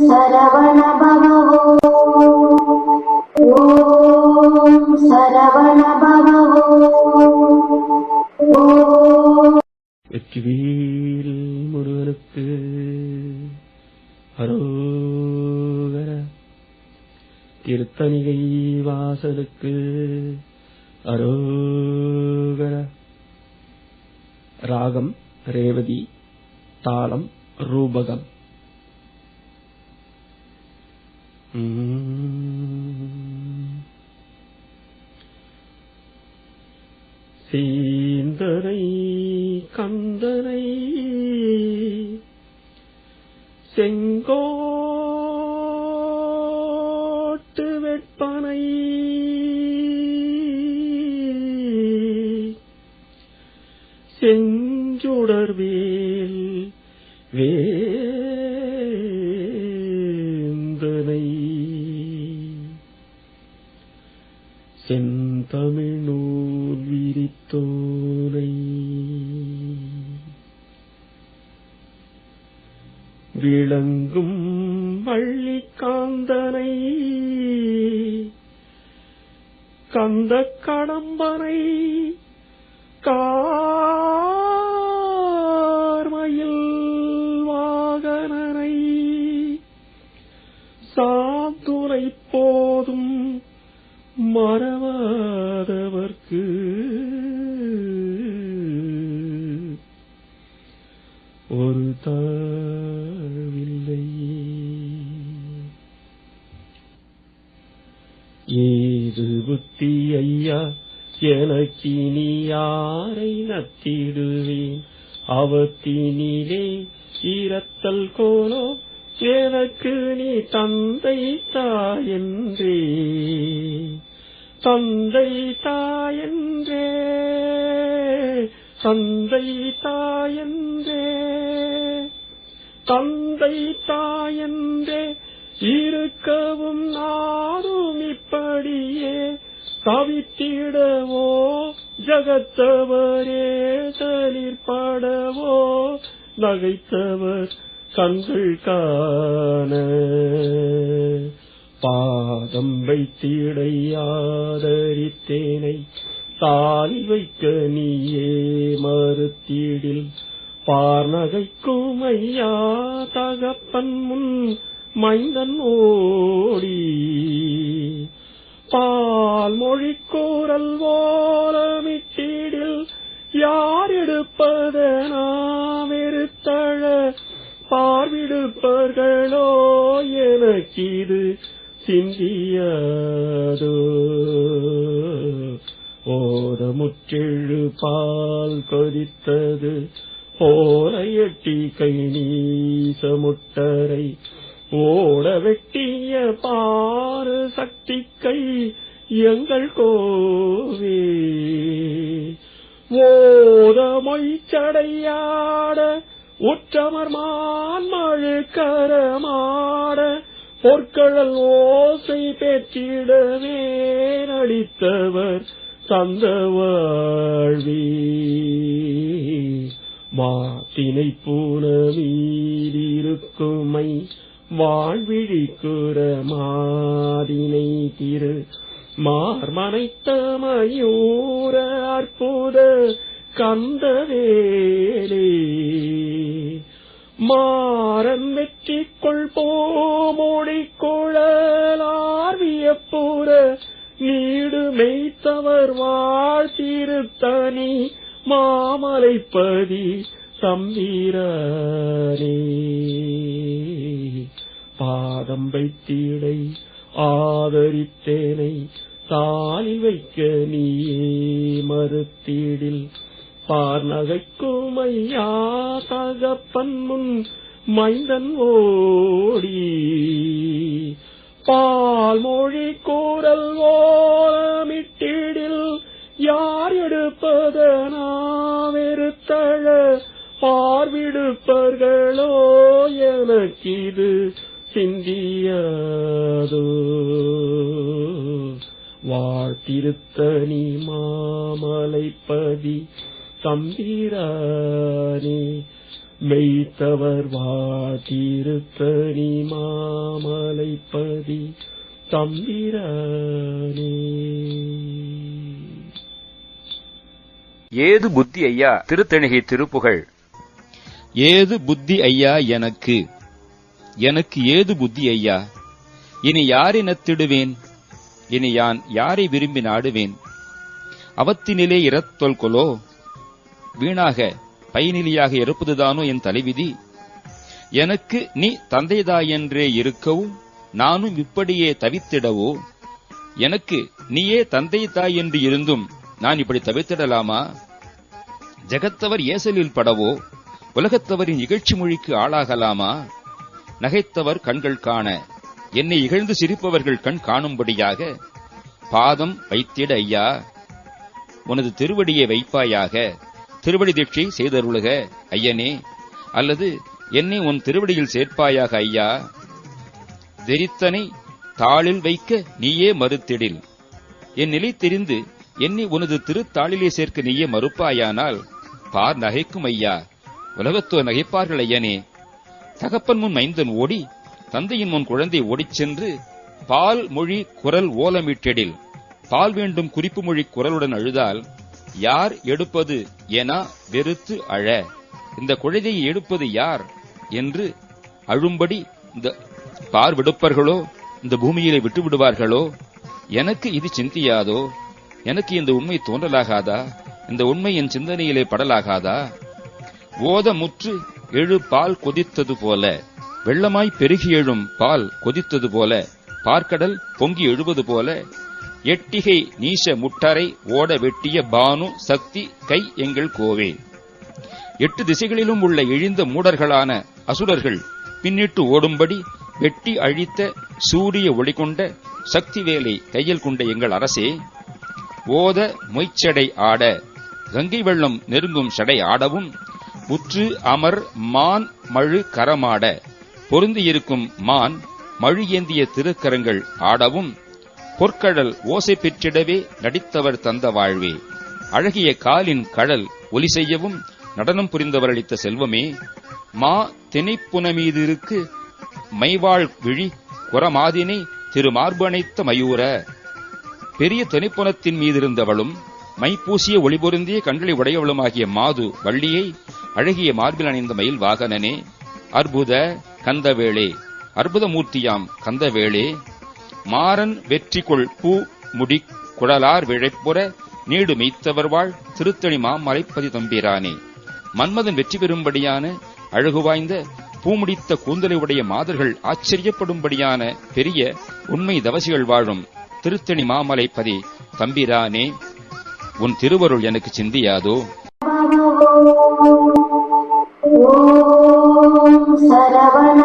சரவண பவோ ஓம் சரவண பவோ வெற்றிவேல் முருகனுக்கு அரோகர கீர்த்தனிகை வாசலுக்கு அரோகர ராகம் ரேவதி தாளம் ரூபகம் சீந்தரை கந்தரை செங்கோட்டு வெட்பனை செந்தமிழ்நூல் விரித்தோரை விளங்கும் வள்ளிக்காந்தனை கந்த கடம்பனை கார்மயில் வாகனனை. சாந்துரை போதும் மறவாதவர்க்கு. ஒரு தாழ்வில்லை. ஏது புத்தி ஐயா எனக்கினி யாரை நத்திடுவேன்? அவத்தினிலே இரத்தல் கோலோ எனக்கு நீ தந்தை தாயன்றே. தந்தை தாயன்றே தந்தை தாயன்றே தந்தை தாயன்றே இருக்கவும் நாரும் இப்படியே தவித்திடவோ ஜகத்தவரே தளிர்படவோ நகைத்தவர் கண்கள் காண. பாதம் வைத்திடையாதரித்தேனை தாலி வைக்க நீயே மறுத்தீடில். பார்நகைக்கும் ஐயா தகப்பன் முன் மைந்தன் ஓடி. பால் மொழி கூறல் ஓலமிட்டீடில் யார் எடுப்பதனா வெறுத்தழ பார்விடுப்பர்களோ எனக்கிது சிந்தியதோ. ஓத முற்றெழு பால் கொதித்தது. ஓரையட்டி எட்டி கை நீசமுட்டரை ஓட வெட்டிய பாரு சக்தி கை எங்கள் கோவே. ஓத மொய்ச்சடையாட உற்றமர் மான்மழு கரமாட பொற்கழல் ஓசை பெற்றிடவே நடித்தவர் தந்த வாழ்வி மாத்தினை பூனவீரிருக்குமை வாழ்விழிக்குற மாதினை திரு. மார்மனைத்த மயூர அற்புத கந்தவேலே. மாறன் வெற்றிக்குள் கொள் போமோடி குழலார்வியப்புற நீடு மெய்த்தவர் வாழ்த்திருத்தனி மாமலைப்பதி தம்பீரனே பாதம் வைத்தீடை ஆதரித்தேனை தாலி வைக்க நீயே மறுத்தீடில் பார் நகைக்கும் ஐயா தகப்பன் முன் மைந்தன் ஓடி. பால் மொழி கூறல் ஓலமிட்டிடில் யார் எடுப்பதனாவெருத்தழ பார்விடுப்பர்களோ எனக்கிது சிந்தியதோ. வாழ்த்திருத்தனி மாமலைப்பதி தம்பிரானே மெய்த்தவர் வா திருத்தணி மாமலைப்பதி தம்பிரானே. ஏது புத்தி ஐயா திருத்தணிகை திருப்புகழ்? ஏது புத்தி ஐயா எனக்கு? எனக்கு ஏது புத்தி ஐயா? இனி யாரினத்திடுவேன் இனி யான் யாரை விரும்பி நாடுவேன் அவத்தினிலே இறத்தொல் கொலோ வீணாக பயனிலியாக இருப்பதுதானோ என் தலைவிதி? எனக்கு நீ தந்தைதாயென்றே இருக்கவும் நானும் இப்படியே தவித்திடவோ? எனக்கு நீயே தந்தை தாய் என்று இருந்தும் நான் இப்படி தவித்திடலாமா? ஜெகத்தவர் ஏசலில் படவோ? உலகத்தவரின் இகழ்ச்சி மொழிக்கு ஆளாகலாமா? நகைத்தவர் கண்கள் காண என்னை இகழ்ந்து சிரிப்பவர்கள் கண் காணும்படியாக பாதம் வைத்திட ஐயா. உனது திருவடியை வைப்பாயாக திருவடி தீட்சை செய்தருளுக ஐயனே. அல்லது என்னை உன் திருவடியில் சேர்ப்பாயாக ஐயா. வெறித்தனை தாளில் வைக்க நீயே மறுத்திடில். என் நிலை தெரிந்து என்னை உனது திருத்தாளிலே சேர்க்க நீயே மறுப்பாயானால் பார் நகைக்கும் ஐயா. உலகத்தோர் நகைப்பார்கள் ஐயனே. தகப்பன் முன் மைந்தன் ஓடி தந்தையின் முன் குழந்தை ஓடிச் சென்று பால் மொழி குரல் ஓலமிட்டெடில். பால் வேண்டும் குறிப்பு மொழி குரலுடன் அழுதால் யார் எடுப்பது என வெறுத்து அழ. இந்த குழந்தையை எடுப்பது யார் என்று அழும்படி இந்த பார் விடுப்பர்களோ? இந்த பூமியிலே விட்டு விடுவார்களோ? எனக்கு இது சிந்தியாதோ? எனக்கு இந்த உண்மை தோன்றலாகாதா? இந்த உண்மை என் சிந்தனையிலே படலாகாதா? ஓத முற்று எழு பால் கொதித்தது போல. வெள்ளமாய் பெருகி எழும் பால் கொதித்தது போல. பார்க்கடல் பொங்கி எழுவது போல. எட்டிகை நீச முட்டரை ஓட வெட்டிய பானு சக்தி கை எங்கள் கோவே. எட்டு திசைகளிலும் உள்ள எழுந்த மூடர்களான அசுரர்கள் பின்னிட்டு ஓடும்படி வெட்டி அழித்த சூரிய ஒளி கொண்ட சக்தி வேலை கையில் கொண்ட எங்கள் அரசே. ஓத மொய்ச்சடை ஆட கங்கை வெள்ளம் நெருங்கும் சடை ஆடவும் உற்று அமர் மான் மழு கரமாட பொருந்தியிருக்கும் மான் மழு ஏந்திய திருக்கரங்கள் ஆடவும் பொற்கடல் ஓசை பெற்றிடவே நடித்தவர் தந்த வாழ்வே. அழகிய காலின் கடல் ஒலி செய்யவும் நடனம் புரிந்தவர் அளித்த செல்வமே. மா திணைப்புனமீதிருக்கு மைவாழ் விழி குரமாதினை திருமார்பனைத்த மயூர. பெரிய திணைப்புனத்தின் மீதிருந்தவளும் மைப்பூசிய ஒளிபொருந்திய கண்களை உடையவளுமாகிய மாது வள்ளியை அழகிய மார்பில் அணிந்த மயில் வாகனனே. அற்புத கந்தவேளே அற்புதமூர்த்தியாம் கந்தவேளே. மாறன் வெற்றிகொள் பூ முடி குழலார் விழைப்புற நீடு மெய்த்தவர் வாழ் திருத்தணி மாமலைப்பதி தம்பிரானே. மன்மதன் வெற்றி பெறும்படியான அழகு வாய்ந்த பூமுடித்த கூந்தலை உடைய மாதர்கள் ஆச்சரியப்படும்படியான பெரிய உண்மை தவசிகள் வாழும் திருத்தணி மாமலைப்பதி தம்பிரானே. உன் திருவருள் எனக்கு சிந்தியாதோ? ஓம் சரவண